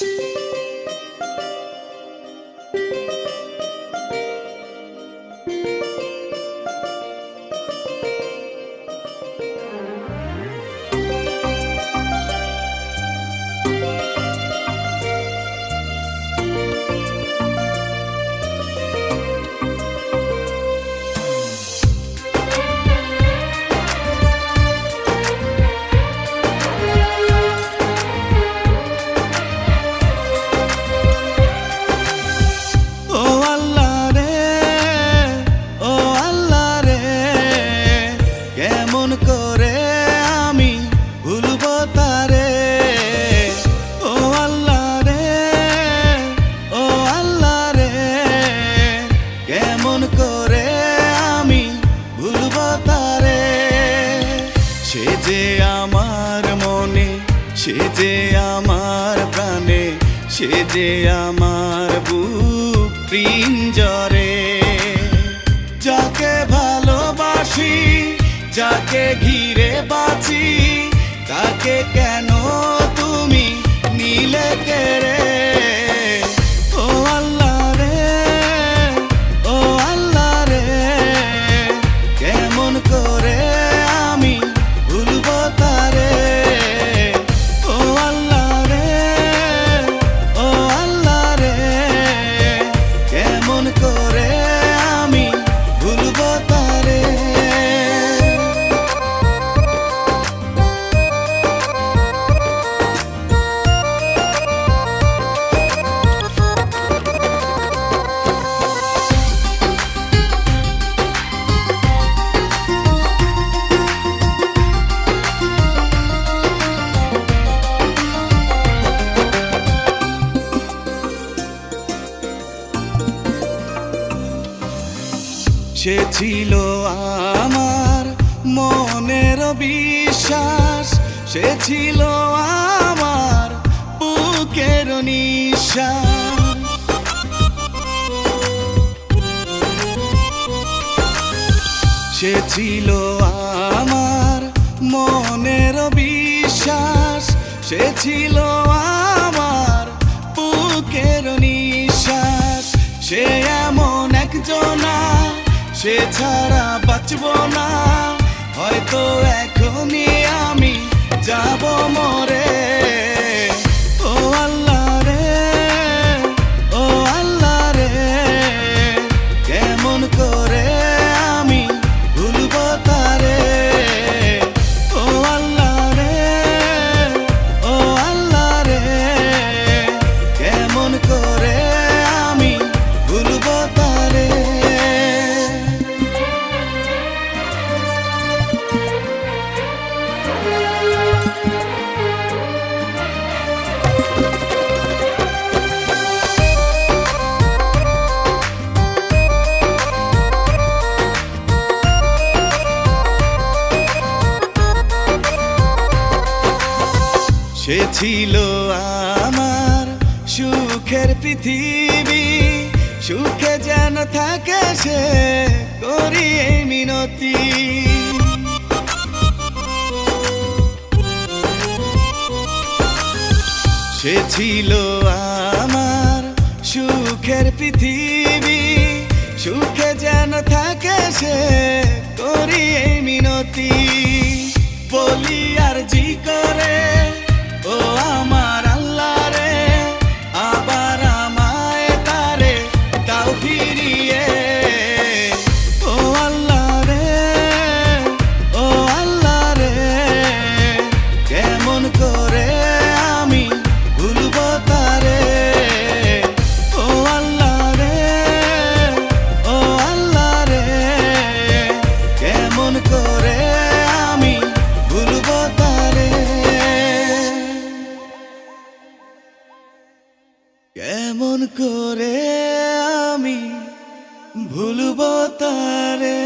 you যে আমার মনে, সে যে আমার প্রাণে, সে যে আমার বুক পিঞ্জরে। যাকে ভালোবাসি, যাকে ঘিরে বাঁচি, তাকে কেন সে ছিল আমার মনের বিশ্বাস। সে ছিল আমার বুকের নিঃশ্বাস। সে ছিল আমার মনের বিশ্বাস। সে ছিল আমার সে ছাড়া বাঁচব না। সে ছিল আমার সুখের পৃথিবী। সুখে যেন থাকে সে করি মিনতি। সে ছিল আমার সুখের পৃথিবী। সুখে যেন থাকে সে করি মিনতি। বলি আর জি করে আমি ভুলব তারে।